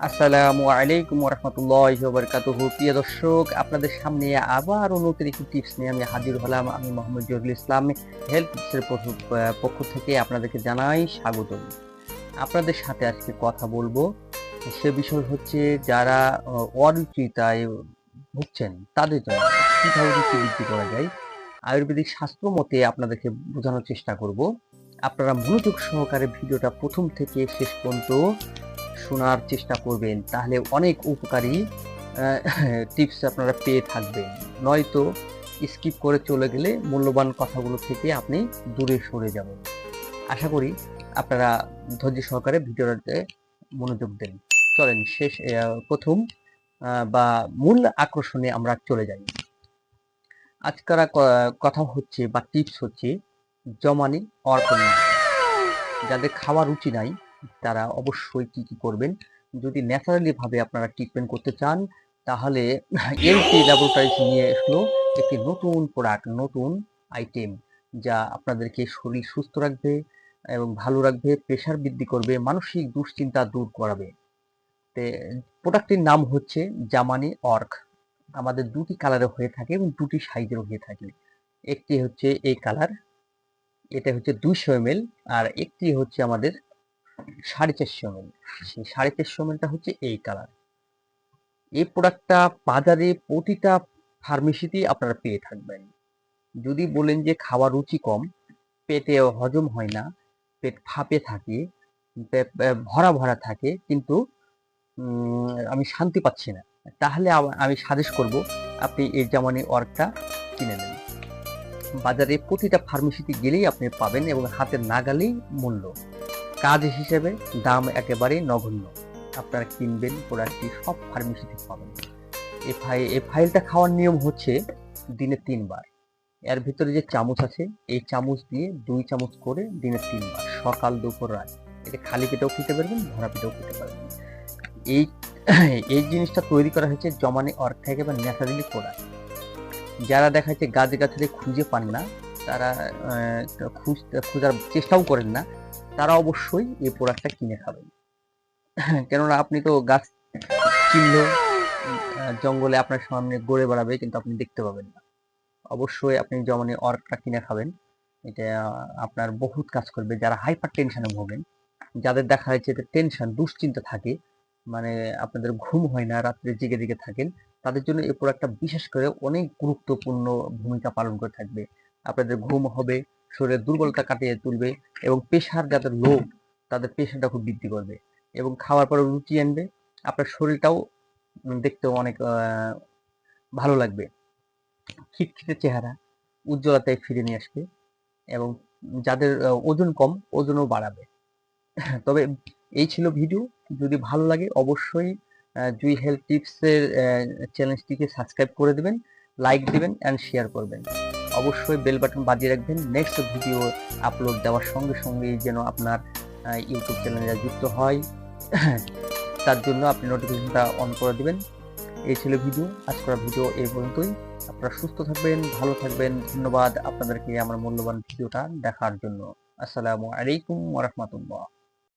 আসসালামু আলাইকুম রহমতুল্লাহ বরকাতুহু প্রিয় দর্শক, আপনাদের সামনে আবার নতুন একটি টিপস নিয়ে আমি হাজির হলাম। আমি মোহাম্মদ জহুরুল ইসলাম হেলথ টিপসের পক্ষ থেকে আপনাদেরকে জানাই স্বাগতম। আপনাদের সাথে আজকে কথা বলব, সে বিষয় হচ্ছে যারা অরুচিতায় ভুগছেন, তাদের জন্য কীভাবে রুচি বৃদ্ধি করা যায়? আয়ুর্বেদিক শাস্ত্র মতে আপনাদেরকে বোঝানোর চেষ্টা করব। আপনারা মনোযোগ সহকারে ভিডিওটা প্রথম থেকে শেষ পর্যন্ত শোনার চেষ্টা করবেন, তাহলে অনেক উপকারী টিপস আপনারা পেয়ে থাকবেন। নয়তো স্কিপ করে চলে গেলে মূল্যবান কথাগুলো থেকে আপনি দূরে সরে যাবেন। আশা করি আপনারা ধৈর্য সহকারে ভিডিওটাতে মনোযোগ দেন। চলেন, শেষ প্রথম বা মূল আকর্ষণে আমরা চলে যাই। আজকার কথা হচ্ছে বা টিপস হচ্ছে জমানি অর্পণ। যাদের খাওয়া রুচি নাই তারা অবশ্যই কি কি করবেন? যদি ন্যাচারালি ভাবে আপনারা ট্রিটমেন্ট করতে চান, তাহলে এলটি ল্যাবরেটরিজ নিয়ে আসলো একটি নতুন প্রোডাক্ট নতুন আইটেম যা আপনাদেরকে শরীর সুস্থ রাখবে এবং ভালো রাখবে প্রেশার বৃদ্ধি করবে, মানসিক দুশ্চিন্তা দূর করাবে। তে প্রোডাক্টটির নাম হচ্ছে জামানি অর্ক আমাদের দুটি কালারে হয়ে থাকে এবং দুটি সাইজেরও হয়ে থাকে। একটি হচ্ছে এই কালার এটা হচ্ছে দুইশো এম আর একটি হচ্ছে আমাদের সাড়ে চারশো এম সেই সাড়ে চারশো এমএলটা হচ্ছে এই কালার এই প্রোডাক্টটা বাজারে প্রতিটা ফার্মেসিতেই আপনারা পেয়ে থাকবেন। যদি বলেন যে খাওয়ার রুচি কম, পেটে হজম হয় না, পেট ফাঁপে থাকে ভরা ভরা থাকে, কিন্তু আমি শান্তি পাচ্ছি না, তাহলে আমি সাজেস্ট করব, আপনি এই জামানি ওয়ার্কটা কিনে নেন। বাজারে প্রতিটা ফার্মেসিতে গেলেই আপনি পাবেন এবং হাতের নাগালেই মূল্য। কাজ হিসেবে দাম একেবারেই নগণ্য। আপনারা কিনবেন প্রোডাক্টটি সব ফার্মেসিতে পাবেন। এই ফাই এই ফাইলটা খাওয়ার নিয়ম হচ্ছে দিনে তিনবার। এর ভিতরে যে চামচ আছে, এই চামচ দিয়ে দুই চামচ করে দিনে তিনবার, সকাল, দুপুর, রাত। এটা খালি পেটেও খেতে পারবেন ভরা পেটেও খেতে পারবেন। এই এই জিনিসটা তৈরি করা হয়েছে জমানি অর্থ থেকে বা ন্যাচারালি প্রোডাক্ট যারা দেখা যাচ্ছে গাছ গাছালি খুঁজে পান না, তারা খুঁজতে খোঁজার চেষ্টাও করেন না। তারা অবশ্যই এই প্রোডাক্টটা কিনে খাবেন কেননা আপনি তো গাছ কিনলেও জঙ্গলে আপনার সামনে গড়ে বেড়াবে, কিন্তু আপনি দেখতে পাবেন না। অবশ্যই আপনি জমানে অর্কটা কিনে খাবেন, এটা আপনার বহুত কাজ করবে। যারা হাইপার টেনশনে ভোগেন, যাদের দেখা যাচ্ছে টেনশন দুশ্চিন্তা থাকে মানে আপনাদের ঘুম হয় না, রাত্রে জেগে জেগে থাকেন, তাদের জন্য এই প্রোডাক্টটা বিশেষ করে অনেক গুরুত্বপূর্ণ ভূমিকা পালন করে থাকবে। আপনাদের ঘুম হবে শরীরের দুর্বলতা কাটিয়ে তুলবে এবং প্রেশার যাদের লো তাদের প্রেশারটা খুব বৃদ্ধি করবে এবং খাওয়ার পরে রুচি আনবে। আপনার শরীরটাও দেখতেও অনেক ভালো লাগবে। খিটখিটে চেহারা উজ্জ্বলতায় ফিরে নিয়ে আসবে এবং যাদের ওজন কম, ওজনও বাড়াবে। তবে এই ছিল ভিডিও। যদি ভালো লাগে অবশ্যই জুই হেলথ টিপসের চ্যানেলটিকে সাবস্ক্রাইব করে দেবেন লাইক দিবেন অ্যান্ড শেয়ার করবেন। অবশ্যই বেল বাটন বাজিয়ে রাখবেন। নেক্সট ভিডিও আপলোড দেওয়ার সঙ্গে সঙ্গেই যেন আপনার ইউটিউব চ্যানেলে যুক্ত হয়। তার জন্য আপনি নোটিফিকেশনটা অন করে দিবেন। এই ছিল ভিডিও আজকের ভিডিও এই পর্যন্তই। আপনারা সুস্থ থাকবেন, ভালো থাকবেন। ধন্যবাদ আপনাদেরকে আমার মূল্যবান ভিডিওটা দেখার জন্য। আসসালামু আলাইকুম ওয়া রাহমাতুল্লাহ।